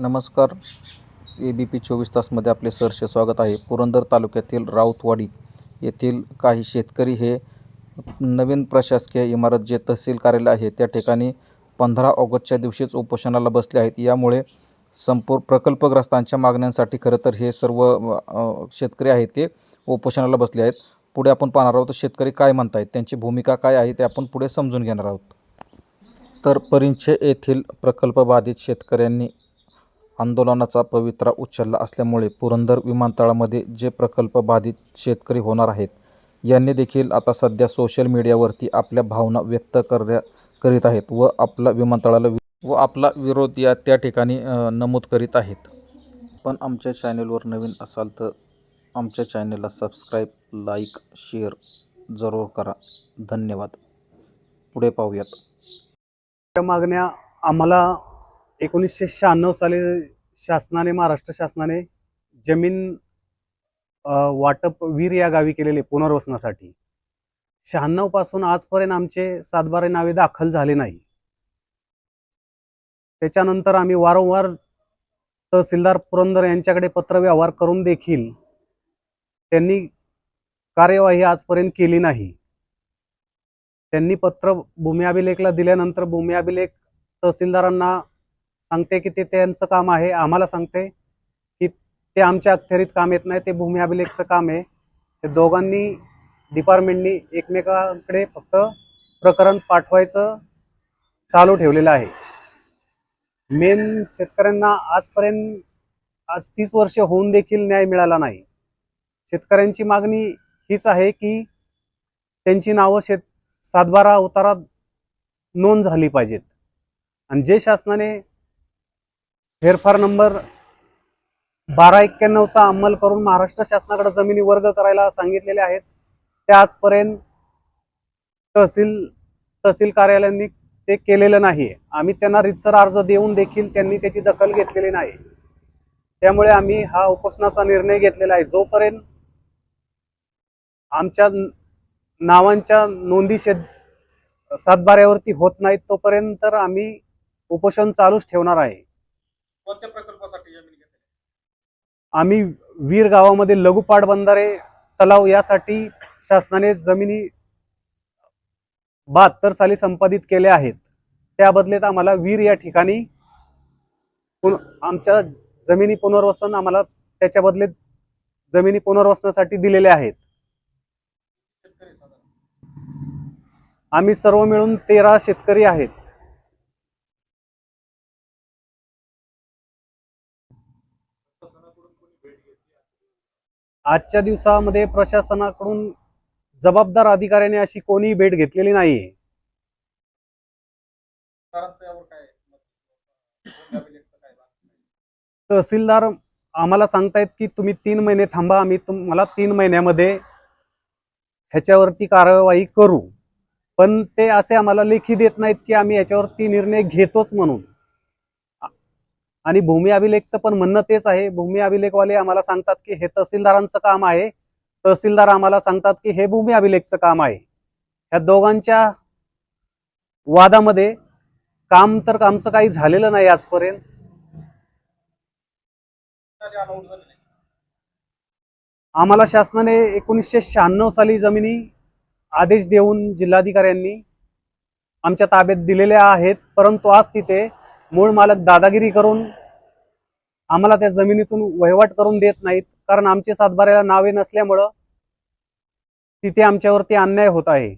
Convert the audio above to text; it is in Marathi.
नमस्कार. ए बी पी चोवीस तासमध्ये आपले सरसे स्वागत आहे. पुरंदर तालुक्यातील राऊतवाडी येथील काही शेतकरी हे नवीन प्रशासकीय इमारत जे तहसील कार्यालय आहे त्या ठिकाणी पंधरा ऑगस्टच्या दिवशीच उपोषणाला बसले आहेत. यामुळे संपूर्ण प्रकल्पग्रस्तांच्या मागण्यांसाठी खरं तर हे सर्व शेतकरी आहेत ते उपोषणाला बसले आहेत. पुढे आपण पाहणार आहोत शेतकरी काय म्हणत आहेत त्यांची भूमिका काय आहे ते आपण पुढे समजून घेणार आहोत. तर परिंचे येथील प्रकल्पबाधित शेतकऱ्यांनी आंदोलनाचा पवित्रा उचलला असल्यामुळे पुरंदर विमानतळामध्ये जे प्रकल्प बाधित शेतकरी होणार आहेत यांनी देखील आता सध्या सोशल मीडियावरती आपल्या भावना व्यक्त करण्या करीत आहेत व आपला विमानतळाला व आपला विरोध या त्या ठिकाणी नमूद करीत आहेत. पण आमच्या चॅनेलवर नवीन असाल तर आमच्या चॅनेलला सबस्क्राईब लाईक शेअर जरूर करा. धन्यवाद. पुढे पाहूयात. मागण्या आम्हाला एकोणीसशे शहाण्णव साली शासनाने महाराष्ट्र शासनाने जमीन वाटप वीर या गावी केलेले पुनर्वसनासाठी. शहाण्णवपासून आजपर्यंत आमचे सातबारे नावे दाखल झाले नाही. त्याच्यानंतर आम्ही वारंवार तहसीलदार पुरंदर यांच्याकडे पत्रव्यवहार करून देखील त्यांनी कार्यवाही आजपर्यंत केली नाही. त्यांनी पत्र भूमी अभिलेखला दिल्यानंतर भूमी अभिलेख तहसीलदारांना सांगते की ते त्यांचं काम आहे आम्हाला सांगते की ते आमच्या अखत्यारीत काम येत नाही ते भूमी अभिलेखचं काम आहे. ते दोघांनी डिपार्टमेंटनी एकमेकांकडे फक्त प्रकरण पाठवायचं चालू ठेवलेलं आहे. मेन शेतकऱ्यांना आजपर्यंत आज तीस वर्ष होऊन देखील न्याय मिळाला नाही. शेतकऱ्यांची मागणी हीच आहे की त्यांची नावं शेत सातबारा उतारात नोंद झाली पाहिजेत. आणि जे शासनाने फेरफार नंबर बारा एक्क्याण्णवचा अंमल करून महाराष्ट्र शासनाकडे जमिनी वर्ग करायला सांगितलेले आहेत. ते आजपर्यंत तहसील तहसील कार्यालयांनी ते केलेलं नाही आम्ही त्यांना रितसर अर्ज देऊन देखील त्यांनी त्याची दखल घेतलेली नाही. त्यामुळे आम्ही हा उपोषणाचा निर्णय घेतलेला आहे. जोपर्यंत आमच्या नावांच्या नोंदी शेत सातबाऱ्यावरती होत नाहीत तोपर्यंत तर आम्ही उपोषण चालूच ठेवणार आहे. कोणत्या प्रकल्पासाठी जमीन घेतली? आम्ही वीर गावामध्ये लघु पाटबंधारे तलाव यासाठी शासनाने जमिनी बहात्तर साली संपादित केल्या आहेत. त्या बदल्यात आम्हाला वीर या ठिकाणी आमच्या जमिनी पुनर्वसन आम्हाला त्याच्या बदल्यात जमिनी पुनर्वसनासाठी दिलेले आहेत. आम्ही सर्व मिळून तेरा शेतकरी आहेत. आजच्या दिवसामध्ये प्रशासनाकडून जबाबदार अधिकाऱ्याने अशी कोणीही भेट घेतलेली नाहीये. तहसीलदार आम्हाला सांगतायत की तुम्ही तीन महिने थांबा आम्ही तुम्हाला तीन महिन्यामध्ये ह्याच्यावरती कारवाई करू. पण ते असे आम्हाला लेखी देत नाहीत की आम्ही ह्याच्यावरती निर्णय घेतोच म्हणून. आणि भूमी अभिलेखचं पण म्हणणं तेच आहे. भूमी अभिलेखवाले आम्हाला सांगतात की हे तहसीलदारांचं काम आहे. तहसीलदार आम्हाला सांगतात की हे भूमी अभिलेखचं काम आहे. ह्या दोघांच्या वादामध्ये काम तर आमचं काही झालेलं नाही आजपर्यंत. आम्हाला शासनाने एकोणीसशे शहाण्णव साली जमिनी आदेश देऊन जिल्हाधिकाऱ्यांनी आमच्या ताब्यात दिलेल्या आहेत. परंतु आज तिथे मूळ मालक दादागिरी करून आम्हाला त्या जमिनीतून वहिवाट करून देत नाहीत. कारण आमचे सातबाऱ्याला नावे नसल्यामुळं तिथे आमच्यावरती अन्याय होत आहे.